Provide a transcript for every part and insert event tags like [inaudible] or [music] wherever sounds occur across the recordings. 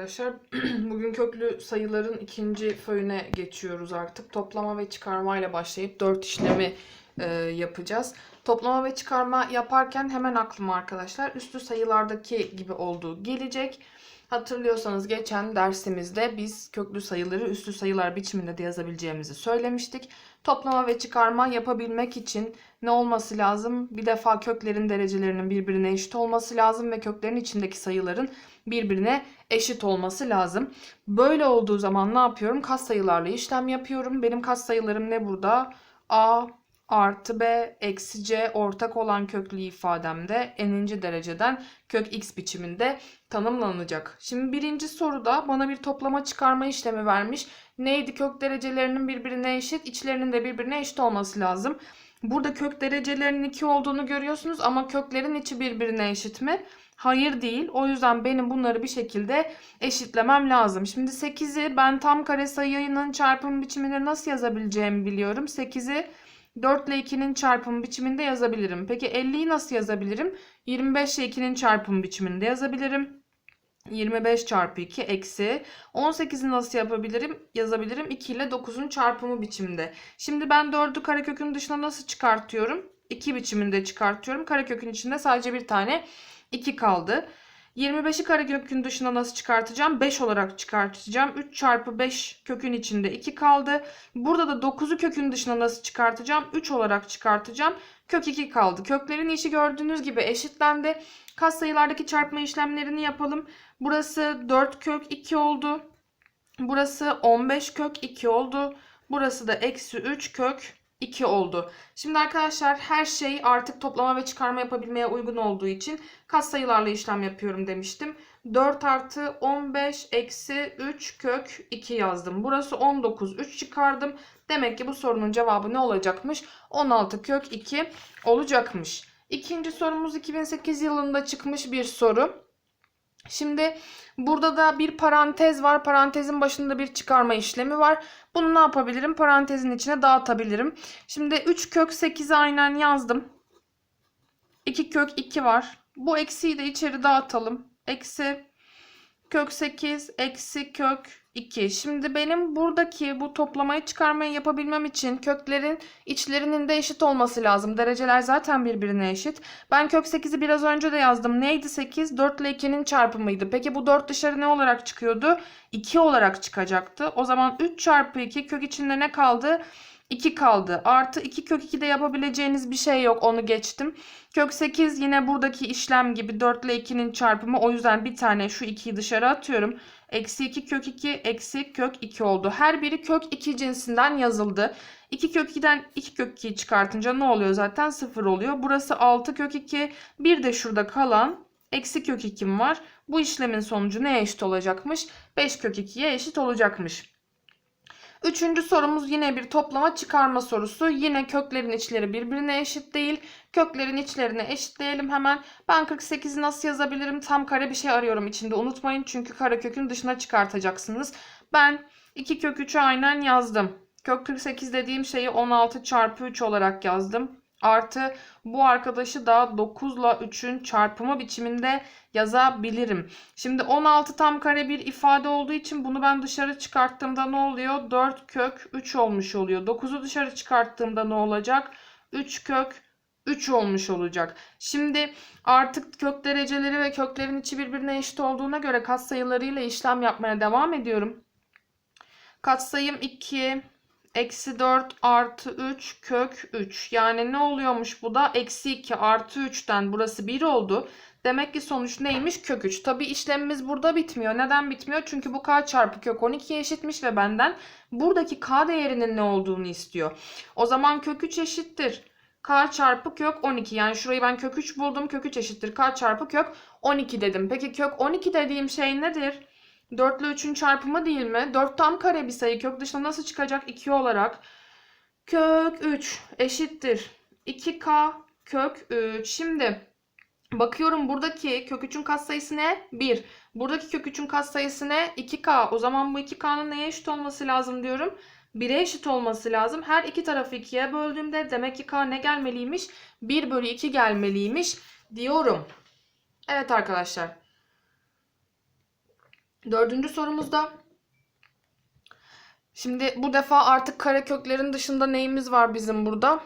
arkadaşlar. [clears throat] Bugün köklü sayıların ikinci föyüne geçiyoruz artık. Toplama ve çıkarma ile başlayıp dört işlemi e, yapacağız. Toplama ve çıkarma yaparken hemen aklıma arkadaşlar üstü sayılardaki gibi olduğu gelecek. Hatırlıyorsanız geçen dersimizde biz köklü sayıları üstü sayılar biçiminde de yazabileceğimizi söylemiştik. Toplama ve çıkarma yapabilmek için ne olması lazım? Bir defa köklerin derecelerinin birbirine eşit olması lazım ve köklerin içindeki sayıların birbirine eşit olması lazım. Böyle olduğu zaman ne yapıyorum? Kas sayılarla işlem yapıyorum. Benim kas sayılarım ne burada? A artı B eksi C ortak olan köklü ifademde n'inci dereceden kök x biçiminde tanımlanacak. Şimdi birinci soruda bana bir toplama çıkarma işlemi vermiş. Neydi? Kök derecelerinin birbirine eşit, içlerinin de birbirine eşit olması lazım. Burada kök derecelerinin 2 olduğunu görüyorsunuz ama köklerin içi birbirine eşit mi? Hayır değil. O yüzden benim bunları bir şekilde eşitlemem lazım. Şimdi 8'i ben tam kare sayının çarpım biçimini nasıl yazabileceğimi biliyorum. 8'i 4 ile 2'nin çarpım biçiminde yazabilirim. Peki 50'yi nasıl yazabilirim? 25 ile 2'nin çarpım biçiminde yazabilirim. 25 çarpı 2 eksi 18'i nasıl yapabilirim? Yazabilirim 2 ile 9'un çarpımı biçimde. Şimdi ben 4'ü karekökün dışına nasıl çıkartıyorum? 2 biçiminde çıkartıyorum. Karekökün içinde sadece bir tane 2 kaldı. 25'i karekökün dışına nasıl çıkartacağım? 5 olarak çıkartacağım. 3 çarpı 5 kökün içinde 2 kaldı. Burada da 9'u kökün dışına nasıl çıkartacağım? 3 olarak çıkartacağım. Kök 2 kaldı. Köklerin işi gördüğünüz gibi eşitlendi. Kas sayılardaki çarpma işlemlerini yapalım. Burası 4 kök 2 oldu. Burası 15 kök 2 oldu. Burası da eksi 3 kök 2 oldu. Şimdi arkadaşlar her şey artık toplama ve çıkarma yapabilmeye uygun olduğu için kas sayılarla işlem yapıyorum demiştim. 4 artı 15 eksi 3 kök 2 yazdım. Burası 19 3 çıkardım. Demek ki bu sorunun cevabı ne olacakmış? 16 kök 2 olacakmış. İkinci sorumuz 2008 yılında çıkmış bir soru. Şimdi burada da bir parantez var. Parantezin başında bir çıkarma işlemi var. Bunu ne yapabilirim? Parantezin içine dağıtabilirim. Şimdi 3 kök 8'i aynen yazdım. 2 kök 2 var. Bu eksiyi de içeri dağıtalım. Eksi kök 8 eksi kök 2. Şimdi benim buradaki bu toplamayı çıkarmayı yapabilmem için köklerin içlerinin de eşit olması lazım. Dereceler zaten birbirine eşit. Ben kök 8'i biraz önce de yazdım. Neydi 8? 4 ile 2'nin çarpımıydı. Peki bu 4 dışarı ne olarak çıkıyordu? 2 olarak çıkacaktı. O zaman 3 çarpı 2 kök içinde ne kaldı? 2 kaldı. Artı 2 kök 2'de yapabileceğiniz bir şey yok. Onu geçtim. Kök 8 yine buradaki işlem gibi 4 ile 2'nin çarpımı. O yüzden bir tane şu 2'yi dışarı atıyorum. Eksi 2 kök 2 eksi kök 2 oldu. Her biri kök 2 cinsinden yazıldı. 2 kök 2'den 2 kök 2'yi çıkartınca ne oluyor zaten? 0 oluyor. Burası 6 kök 2. Bir de şurada kalan eksi kök 2'm var. Bu işlemin sonucu neye eşit olacakmış? 5 kök 2'ye eşit olacakmış. Üçüncü sorumuz yine bir toplama çıkarma sorusu. Yine köklerin içleri birbirine eşit değil. Köklerin içlerini eşitleyelim hemen. Ben 48'i nasıl yazabilirim? Tam kare bir şey arıyorum içinde unutmayın. Çünkü kare kökün dışına çıkartacaksınız. Ben 2 kök 3'ü aynen yazdım. Kök 48 dediğim şeyi 16 çarpı 3 olarak yazdım. Artı bu arkadaşı da 9 ile 3'ün çarpımı biçiminde yazabilirim. Şimdi 16 tam kare bir ifade olduğu için bunu ben dışarı çıkarttığımda ne oluyor? 4 kök 3 olmuş oluyor. 9'u dışarı çıkarttığımda ne olacak? 3 kök 3 olmuş olacak. Şimdi artık kök dereceleri ve köklerin içi birbirine eşit olduğuna göre katsayılarıyla işlem yapmaya devam ediyorum. Katsayım 2, Eksi 4 artı 3 kök 3. Yani ne oluyormuş bu da? Eksi 2 artı 3'ten burası 1 oldu. Demek ki sonuç neymiş? Kök 3. Tabi işlemimiz burada bitmiyor. Neden bitmiyor? Çünkü bu k çarpı kök 12'ye eşitmiş ve benden buradaki k değerinin ne olduğunu istiyor. O zaman kök 3 eşittir. k çarpı kök 12. Yani şurayı ben kök 3 buldum. Kök 3 eşittir. k çarpı kök 12 dedim. Peki kök 12 dediğim şey nedir? 4 ile 3'ün çarpımı değil mi? 4 tam kare bir sayı. Kök dışına nasıl çıkacak? 2 olarak. Kök 3 eşittir. 2k kök 3. Şimdi bakıyorum buradaki kök 3'ün katsayısı ne? 1. Buradaki kök 3'ün katsayısı ne? 2k. O zaman bu 2k'nın neye eşit olması lazım diyorum? 1'e eşit olması lazım. Her iki tarafı 2'ye böldüğümde demek ki k ne gelmeliymiş? 1 bölü 2 gelmeliymiş diyorum. Evet arkadaşlar. Dördüncü sorumuzda şimdi bu defa artık kareköklerin dışında neyimiz var bizim burada?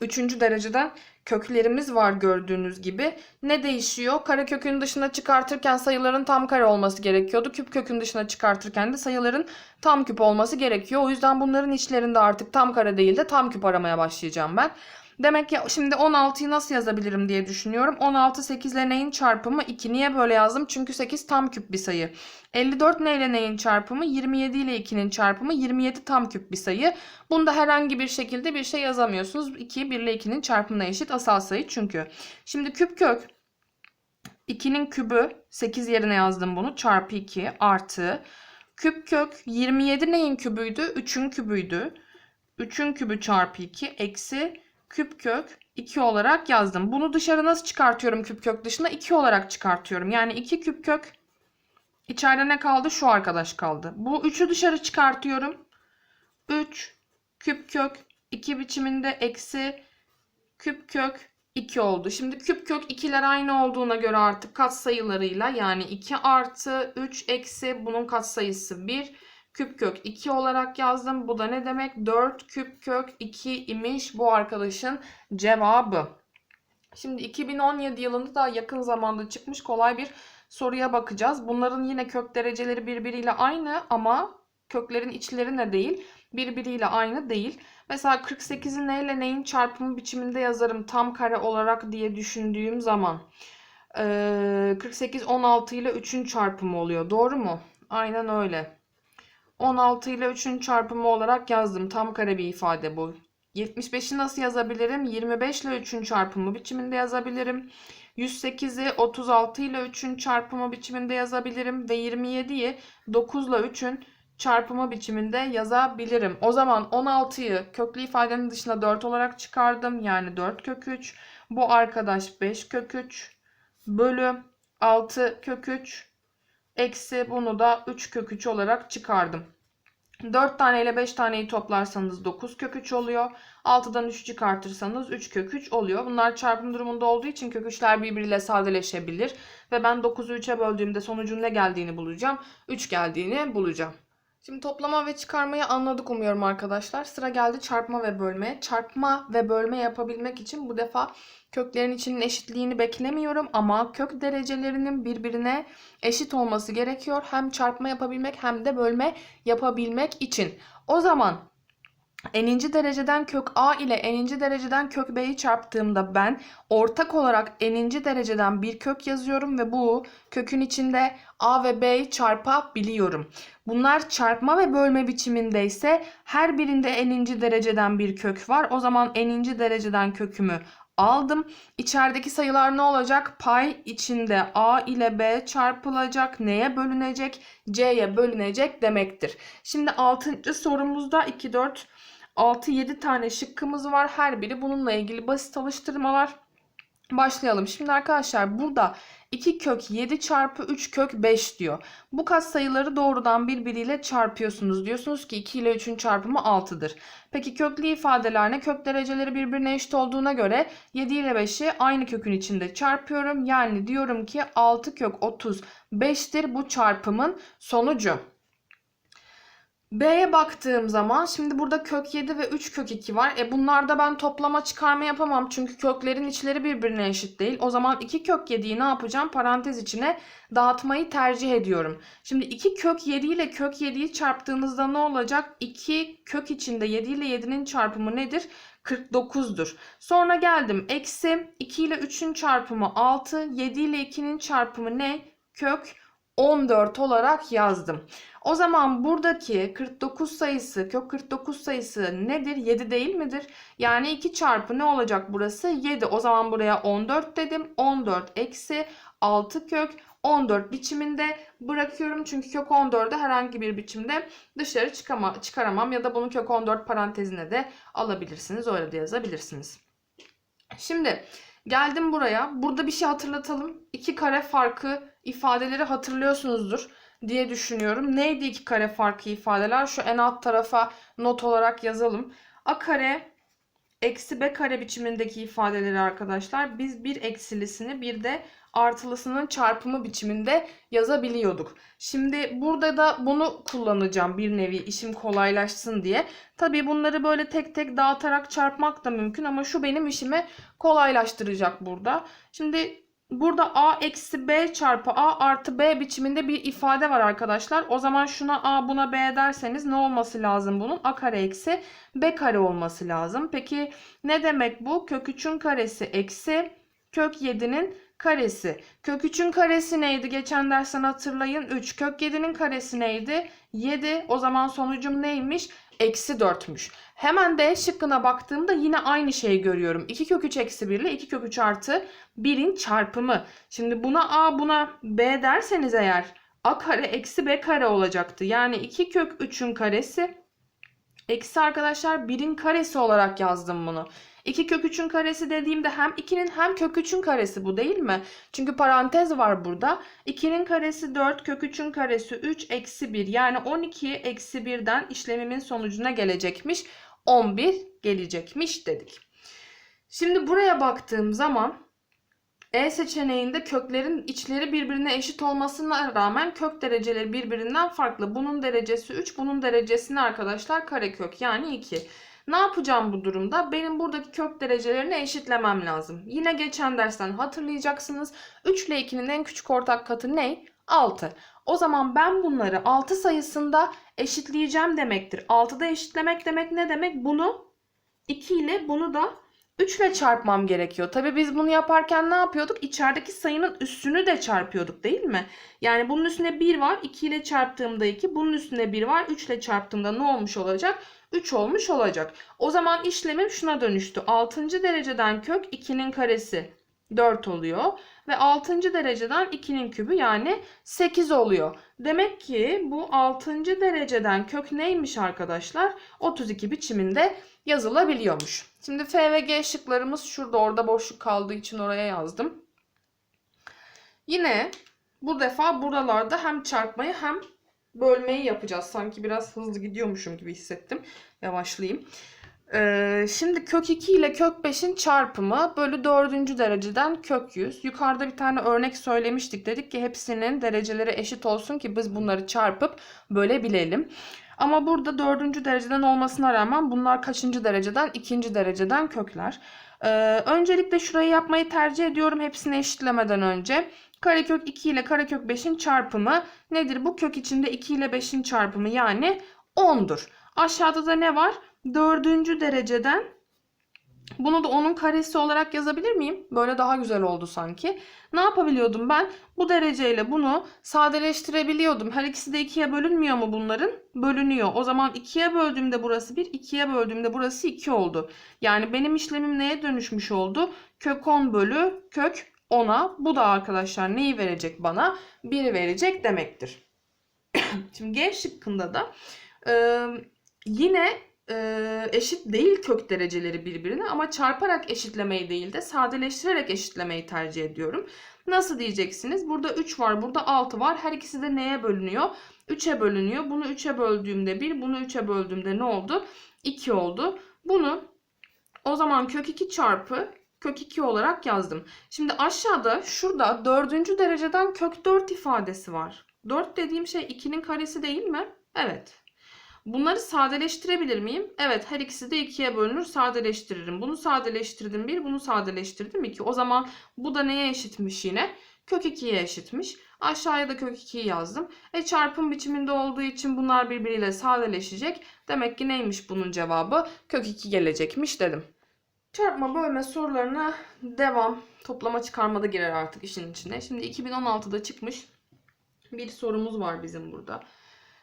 Üçüncü dereceden köklerimiz var gördüğünüz gibi. Ne değişiyor? Karekökün dışına çıkartırken sayıların tam kare olması gerekiyordu. Küp kökün dışına çıkartırken de sayıların tam küp olması gerekiyor. O yüzden bunların içlerinde artık tam kare değil de tam küp aramaya başlayacağım ben. Demek ki şimdi 16'yı nasıl yazabilirim diye düşünüyorum. 16 8 ile neyin çarpımı 2. Niye böyle yazdım? Çünkü 8 tam küp bir sayı. 54 ne ile neyin çarpımı? 27 ile 2'nin çarpımı 27 tam küp bir sayı. Bunda herhangi bir şekilde bir şey yazamıyorsunuz. 2 1 ile 2'nin çarpımına eşit asal sayı çünkü. Şimdi küp kök 2'nin kübü 8 yerine yazdım bunu çarpı 2 artı küp kök 27 neyin kübüydü? 3'ün kübüydü. 3'ün kübü çarpı 2 eksi küp kök 2 olarak yazdım. Bunu dışarı nasıl çıkartıyorum küp kök dışına? 2 olarak çıkartıyorum. Yani 2 küp kök içeride ne kaldı? Şu arkadaş kaldı. Bu 3'ü dışarı çıkartıyorum. 3 küp kök 2 biçiminde eksi küp kök 2 oldu. Şimdi küp kök 2'ler aynı olduğuna göre artık katsayılarıyla yani 2 artı 3 eksi bunun katsayısı 1 küp kök 2 olarak yazdım. Bu da ne demek? 4 küp kök 2 imiş bu arkadaşın cevabı. Şimdi 2017 yılında da yakın zamanda çıkmış kolay bir soruya bakacağız. Bunların yine kök dereceleri birbiriyle aynı ama köklerin içleri ne değil? Birbiriyle aynı değil. Mesela 48'i neyle neyin çarpımı biçiminde yazarım tam kare olarak diye düşündüğüm zaman. Ee, 48 16 ile 3'ün çarpımı oluyor. Doğru mu? Aynen öyle. 16 ile 3'ün çarpımı olarak yazdım. Tam kare bir ifade bu. 75'i nasıl yazabilirim? 25 ile 3'ün çarpımı biçiminde yazabilirim. 108'i 36 ile 3'ün çarpımı biçiminde yazabilirim. Ve 27'yi 9 ile 3'ün çarpımı biçiminde yazabilirim. O zaman 16'yı köklü ifadenin dışına 4 olarak çıkardım. Yani 4 kök 3. Bu arkadaş 5 kök 3 bölü 6 kök 3 eksi bunu da 3 kök 3 olarak çıkardım. 4 tane ile 5 taneyi toplarsanız 9 kök 3 oluyor. 6'dan 3 çıkartırsanız 3 kök 3 oluyor. Bunlar çarpım durumunda olduğu için kök 3'ler birbiriyle sadeleşebilir. Ve ben 9'u 3'e böldüğümde sonucun ne geldiğini bulacağım. 3 geldiğini bulacağım. Şimdi toplama ve çıkarmayı anladık umuyorum arkadaşlar. Sıra geldi çarpma ve bölmeye. Çarpma ve bölme yapabilmek için bu defa köklerin içinin eşitliğini beklemiyorum ama kök derecelerinin birbirine eşit olması gerekiyor. Hem çarpma yapabilmek hem de bölme yapabilmek için. O zaman N'inci dereceden kök A ile n'inci dereceden kök B'yi çarptığımda ben ortak olarak n'inci dereceden bir kök yazıyorum ve bu kökün içinde A ve B'yi çarpabiliyorum. Bunlar çarpma ve bölme biçiminde ise her birinde n'inci dereceden bir kök var. O zaman n'inci dereceden kökümü aldım. İçerideki sayılar ne olacak? Pay içinde A ile B çarpılacak. Neye bölünecek? C'ye bölünecek demektir. Şimdi 6. sorumuzda 2, 4, 6-7 tane şıkkımız var. Her biri bununla ilgili basit alıştırmalar. Başlayalım. Şimdi arkadaşlar burada 2 kök 7 çarpı 3 kök 5 diyor. Bu kat sayıları doğrudan birbiriyle çarpıyorsunuz. Diyorsunuz ki 2 ile 3'ün çarpımı 6'dır. Peki köklü ifadeler ne? Kök dereceleri birbirine eşit olduğuna göre 7 ile 5'i aynı kökün içinde çarpıyorum. Yani diyorum ki 6 kök 35'tir bu çarpımın sonucu. B'ye baktığım zaman şimdi burada kök 7 ve 3 kök 2 var. E bunlarda ben toplama çıkarma yapamam. Çünkü köklerin içleri birbirine eşit değil. O zaman 2 kök 7'yi ne yapacağım? Parantez içine dağıtmayı tercih ediyorum. Şimdi 2 kök 7 ile kök 7'yi çarptığınızda ne olacak? 2 kök içinde 7 ile 7'nin çarpımı nedir? 49'dur. Sonra geldim. Eksi 2 ile 3'ün çarpımı 6. 7 ile 2'nin çarpımı ne? Kök 14 olarak yazdım. O zaman buradaki 49 sayısı, kök 49 sayısı nedir? 7 değil midir? Yani 2 çarpı ne olacak burası? 7. O zaman buraya 14 dedim. 14 eksi 6 kök 14 biçiminde bırakıyorum. Çünkü kök 14'ü herhangi bir biçimde dışarı çıkama, çıkaramam. Ya da bunu kök 14 parantezine de alabilirsiniz. Öyle de yazabilirsiniz. Şimdi geldim buraya. Burada bir şey hatırlatalım. İki kare farkı ifadeleri hatırlıyorsunuzdur diye düşünüyorum. Neydi iki kare farkı ifadeler? Şu en alt tarafa not olarak yazalım. A kare eksi b kare biçimindeki ifadeleri arkadaşlar biz bir eksilisini bir de artılısının çarpımı biçiminde yazabiliyorduk. Şimdi burada da bunu kullanacağım bir nevi işim kolaylaşsın diye. Tabii bunları böyle tek tek dağıtarak çarpmak da mümkün ama şu benim işimi kolaylaştıracak burada. Şimdi burada a eksi b çarpı a artı b biçiminde bir ifade var arkadaşlar. O zaman şuna a buna b derseniz ne olması lazım bunun? a kare eksi b kare olması lazım. Peki ne demek bu? Kök 3'ün karesi eksi kök 7'nin karesi. Kök 3'ün karesi neydi? Geçen dersten hatırlayın. 3. Kök 7'nin karesi neydi? 7. O zaman sonucum neymiş? Eksi 4'müş. Hemen D şıkkına baktığımda yine aynı şeyi görüyorum. 2 kök 3 eksi 1 ile 2 kök 3 artı 1'in çarpımı. Şimdi buna A buna B derseniz eğer A kare eksi B kare olacaktı. Yani 2 kök 3'ün karesi eksi arkadaşlar 1'in karesi olarak yazdım bunu. 2 kök 3'ün karesi dediğimde hem 2'nin hem kök 3'ün karesi bu değil mi? Çünkü parantez var burada. 2'nin karesi 4, kök 3'ün karesi 3, eksi 1. Yani 12'ye eksi 1'den işlemimin sonucuna gelecekmiş. 11 gelecekmiş dedik. Şimdi buraya baktığım zaman E seçeneğinde köklerin içleri birbirine eşit olmasına rağmen kök dereceleri birbirinden farklı. Bunun derecesi 3, bunun derecesini arkadaşlar karekök yani 2. Ne yapacağım bu durumda? Benim buradaki kök derecelerini eşitlemem lazım. Yine geçen dersten hatırlayacaksınız. 3 ile 2'nin en küçük ortak katı ne? 6. O zaman ben bunları 6 sayısında eşitleyeceğim demektir. 6'da eşitlemek demek ne demek? Bunu 2 ile bunu da 3 ile çarpmam gerekiyor. Tabi biz bunu yaparken ne yapıyorduk? İçerideki sayının üstünü de çarpıyorduk değil mi? Yani bunun üstüne 1 var. 2 ile çarptığımda 2. Bunun üstüne 1 var. 3 ile çarptığımda ne olmuş olacak? 3 olmuş olacak. O zaman işlemim şuna dönüştü. 6. dereceden kök 2'nin karesi 4 oluyor. Ve 6. dereceden 2'nin kübü yani 8 oluyor. Demek ki bu 6. dereceden kök neymiş arkadaşlar? 32 biçiminde yazılabiliyormuş. Şimdi F ve G şıklarımız şurada orada boşluk kaldığı için oraya yazdım. Yine bu defa buralarda hem çarpmayı hem bölmeyi yapacağız. Sanki biraz hızlı gidiyormuşum gibi hissettim. Yavaşlayayım. Ee, şimdi kök 2 ile kök 5'in çarpımı bölü 4. dereceden kök 100. Yukarıda bir tane örnek söylemiştik. Dedik ki hepsinin dereceleri eşit olsun ki biz bunları çarpıp bölebilelim. Ama burada 4. dereceden olmasına rağmen bunlar kaçıncı dereceden? 2. dereceden kökler. Ee, öncelikle şurayı yapmayı tercih ediyorum hepsini eşitlemeden önce. Karekök 2 ile karekök 5'in çarpımı nedir? Bu kök içinde 2 ile 5'in çarpımı yani 10'dur. Aşağıda da ne var? Dördüncü dereceden bunu da onun karesi olarak yazabilir miyim? Böyle daha güzel oldu sanki. Ne yapabiliyordum ben? Bu dereceyle bunu sadeleştirebiliyordum. Her ikisi de ikiye bölünmüyor mu bunların? Bölünüyor. O zaman ikiye böldüğümde burası 1, ikiye böldüğümde burası 2 oldu. Yani benim işlemim neye dönüşmüş oldu? Kök 10 bölü kök 10'a. Bu da arkadaşlar neyi verecek bana? 1'i verecek demektir. [coughs] Şimdi G şıkkında da e, yine e, eşit değil kök dereceleri birbirine ama çarparak eşitlemeyi değil de sadeleştirerek eşitlemeyi tercih ediyorum. Nasıl diyeceksiniz? Burada 3 var, burada 6 var. Her ikisi de neye bölünüyor? 3'e bölünüyor. Bunu 3'e böldüğümde 1, bunu 3'e böldüğümde ne oldu? 2 oldu. Bunu o zaman kök 2 çarpı kök 2 olarak yazdım. Şimdi aşağıda şurada 4. dereceden kök 4 ifadesi var. 4 dediğim şey 2'nin karesi değil mi? Evet. Bunları sadeleştirebilir miyim? Evet her ikisi de 2'ye bölünür sadeleştiririm. Bunu sadeleştirdim 1 bunu sadeleştirdim 2. O zaman bu da neye eşitmiş yine? Kök 2'ye eşitmiş. Aşağıya da kök 2'yi yazdım. E çarpım biçiminde olduğu için bunlar birbiriyle sadeleşecek. Demek ki neymiş bunun cevabı? Kök 2 gelecekmiş dedim. Çarpma bölme sorularına devam. Toplama çıkarma da girer artık işin içine. Şimdi 2016'da çıkmış bir sorumuz var bizim burada.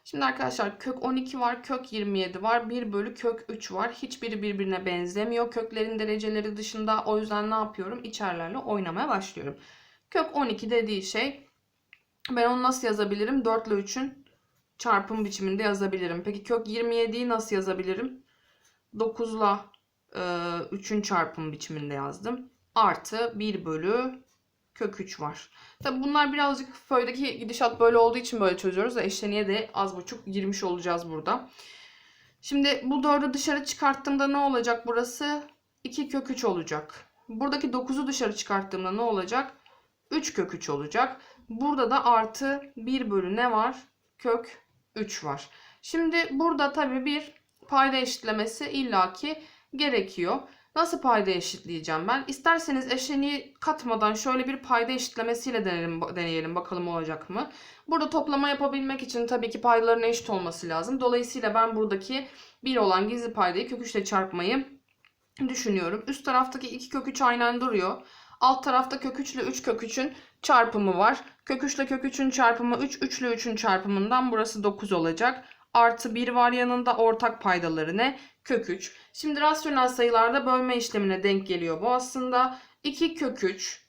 Şimdi arkadaşlar kök 12 var, kök 27 var, 1 bölü kök 3 var. Hiçbiri birbirine benzemiyor. Köklerin dereceleri dışında o yüzden ne yapıyorum? İçerlerle oynamaya başlıyorum. Kök 12 dediği şey ben onu nasıl yazabilirim? 4 ile 3'ün çarpım biçiminde yazabilirim. Peki kök 27'yi nasıl yazabilirim? 9 ile 3'ün çarpım biçiminde yazdım. Artı 1 bölü kök 3 var. Tabi bunlar birazcık föydeki gidişat böyle olduğu için böyle çözüyoruz da eşleniğe de az buçuk girmiş olacağız burada. Şimdi bu 4'ü dışarı çıkarttığımda ne olacak burası? 2 kök 3 olacak. Buradaki 9'u dışarı çıkarttığımda ne olacak? 3 kök 3 olacak. Burada da artı 1 bölü ne var? Kök 3 var. Şimdi burada tabii bir payda eşitlemesi illaki gerekiyor. Nasıl payda eşitleyeceğim ben? İsterseniz eşleniği katmadan şöyle bir payda eşitlemesiyle deneyelim, deneyelim bakalım olacak mı? Burada toplama yapabilmek için tabii ki paydaların eşit olması lazım. Dolayısıyla ben buradaki 1 olan gizli paydayı kök 3 ile çarpmayı düşünüyorum. Üst taraftaki 2 kök 3 aynen duruyor. Alt tarafta kök 3 ile 3 kök 3'ün çarpımı var. Kök 3 ile kök 3'ün çarpımı 3, 3 ile 3'ün çarpımından burası 9 olacak. Artı 1 var yanında ortak paydaları ne? Kök 3. Şimdi rasyonel sayılarda bölme işlemine denk geliyor bu aslında. 2 kök 3.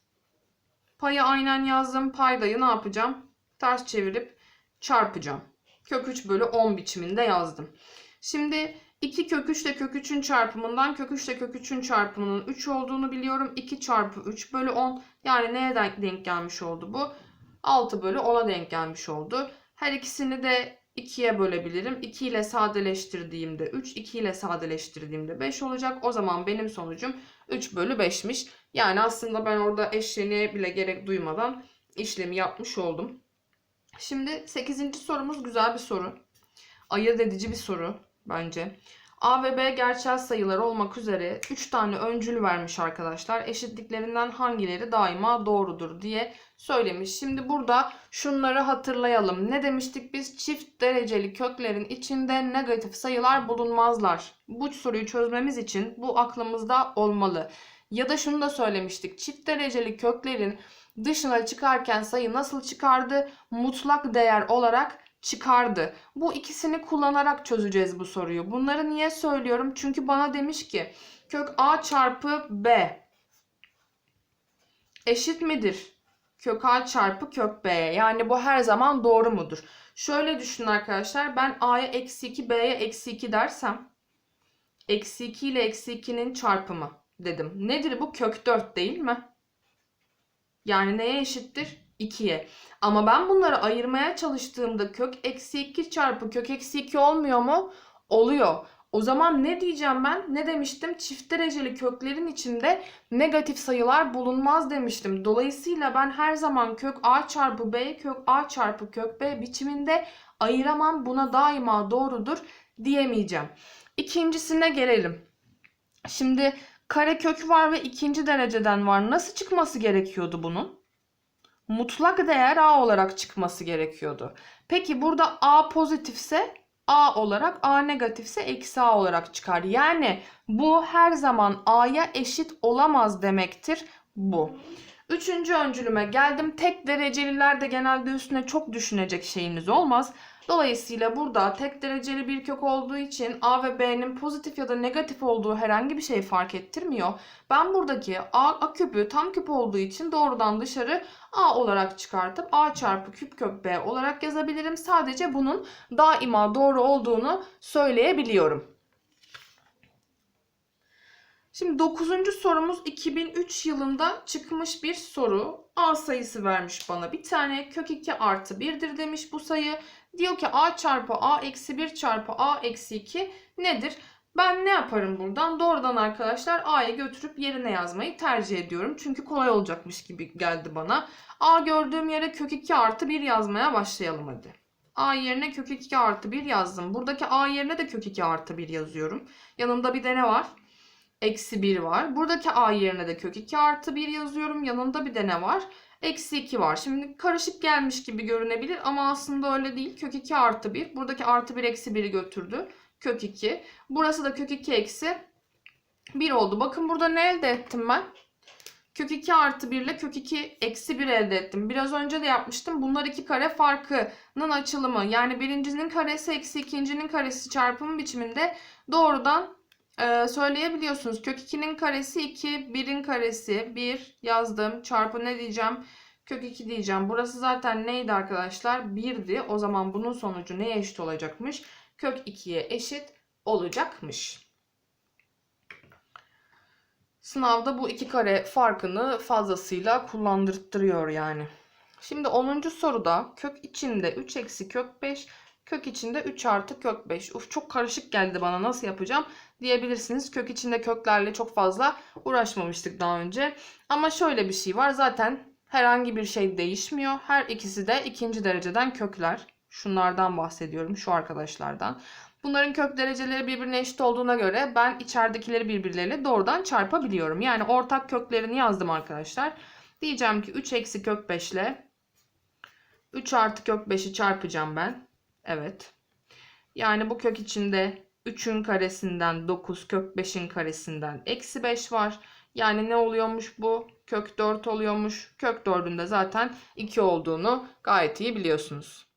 Payı aynen yazdım. Paydayı ne yapacağım? Ters çevirip çarpacağım. Kök 3 bölü 10 biçiminde yazdım. Şimdi 2 kök 3 ile kök 3'ün çarpımından kök 3 ile kök 3'ün çarpımının 3 olduğunu biliyorum. 2 çarpı 3 bölü 10. Yani neye denk, gelmiş oldu bu? 6 bölü 10'a denk gelmiş oldu. Her ikisini de 2'ye bölebilirim. 2 ile sadeleştirdiğimde 3, 2 ile sadeleştirdiğimde 5 olacak. O zaman benim sonucum 3 bölü 5'miş. Yani aslında ben orada eşleniğe bile gerek duymadan işlemi yapmış oldum. Şimdi 8. sorumuz güzel bir soru. Ayırt edici bir soru bence. A ve B gerçel sayılar olmak üzere 3 tane öncül vermiş arkadaşlar. Eşitliklerinden hangileri daima doğrudur diye söylemiş. Şimdi burada şunları hatırlayalım. Ne demiştik biz? Çift dereceli köklerin içinde negatif sayılar bulunmazlar. Bu soruyu çözmemiz için bu aklımızda olmalı. Ya da şunu da söylemiştik. Çift dereceli köklerin dışına çıkarken sayı nasıl çıkardı? Mutlak değer olarak çıkardı. Bu ikisini kullanarak çözeceğiz bu soruyu. Bunları niye söylüyorum? Çünkü bana demiş ki kök a çarpı b eşit midir? Kök a çarpı kök b'ye. Yani bu her zaman doğru mudur? Şöyle düşünün arkadaşlar. Ben a'ya eksi 2 b'ye eksi 2 dersem eksi 2 ile eksi 2'nin çarpımı dedim. Nedir bu? Kök 4 değil mi? Yani neye eşittir? 2'ye. Ama ben bunları ayırmaya çalıştığımda kök eksi 2 çarpı kök eksi 2 olmuyor mu? Oluyor. O zaman ne diyeceğim ben? Ne demiştim? Çift dereceli köklerin içinde negatif sayılar bulunmaz demiştim. Dolayısıyla ben her zaman kök a çarpı b kök a çarpı kök b biçiminde ayıramam. Buna daima doğrudur diyemeyeceğim. İkincisine gelelim. Şimdi kare kök var ve ikinci dereceden var. Nasıl çıkması gerekiyordu bunun? Mutlak değer a olarak çıkması gerekiyordu. Peki burada a pozitifse a olarak a negatifse eksi a olarak çıkar. Yani bu her zaman a'ya eşit olamaz demektir bu. Üçüncü öncülüme geldim. Tek derecelilerde genelde üstüne çok düşünecek şeyiniz olmaz. Dolayısıyla burada tek dereceli bir kök olduğu için a ve b'nin pozitif ya da negatif olduğu herhangi bir şey fark ettirmiyor. Ben buradaki a, a küpü tam küp olduğu için doğrudan dışarı a olarak çıkartıp a çarpı küp kök b olarak yazabilirim. Sadece bunun daima doğru olduğunu söyleyebiliyorum. Şimdi 9. sorumuz 2003 yılında çıkmış bir soru. A sayısı vermiş bana. Bir tane kök 2 artı 1'dir demiş bu sayı. Diyor ki a çarpı a eksi 1 çarpı a eksi 2 nedir? Ben ne yaparım buradan? Doğrudan arkadaşlar a'yı götürüp yerine yazmayı tercih ediyorum. Çünkü kolay olacakmış gibi geldi bana. a gördüğüm yere kök 2 artı 1 yazmaya başlayalım hadi. a yerine kök 2 artı 1 yazdım. Buradaki a yerine de kök 2 artı 1 yazıyorum. Yanında bir de ne var? Eksi 1 var. Buradaki a yerine de kök 2 artı 1 yazıyorum. Yanında bir de ne var? Eksi 2 var. Şimdi karışık gelmiş gibi görünebilir ama aslında öyle değil. Kök 2 artı 1. Buradaki artı 1 eksi 1'i götürdü. Kök 2. Burası da kök 2 eksi 1 oldu. Bakın burada ne elde ettim ben? Kök 2 artı 1 ile kök 2 eksi 1 elde ettim. Biraz önce de yapmıştım. Bunlar iki kare farkının açılımı. Yani birincinin karesi eksi ikincinin karesi çarpımı biçiminde doğrudan e, söyleyebiliyorsunuz. Kök 2'nin karesi 2, 1'in karesi 1 yazdım. Çarpı ne diyeceğim? Kök 2 diyeceğim. Burası zaten neydi arkadaşlar? 1'di. O zaman bunun sonucu neye eşit olacakmış? Kök 2'ye eşit olacakmış. Sınavda bu iki kare farkını fazlasıyla kullandırtırıyor yani. Şimdi 10. soruda kök içinde 3 eksi kök 5 Kök içinde 3 artı kök 5. Uf çok karışık geldi bana nasıl yapacağım diyebilirsiniz. Kök içinde köklerle çok fazla uğraşmamıştık daha önce. Ama şöyle bir şey var zaten herhangi bir şey değişmiyor. Her ikisi de ikinci dereceden kökler. Şunlardan bahsediyorum şu arkadaşlardan. Bunların kök dereceleri birbirine eşit olduğuna göre ben içeridekileri birbirleriyle doğrudan çarpabiliyorum. Yani ortak köklerini yazdım arkadaşlar. Diyeceğim ki 3 eksi kök 5 ile 3 artı kök 5'i çarpacağım ben. Evet. Yani bu kök içinde 3'ün karesinden 9 kök 5'in karesinden eksi 5 var. Yani ne oluyormuş bu? Kök 4 oluyormuş. Kök 4'ün de zaten 2 olduğunu gayet iyi biliyorsunuz.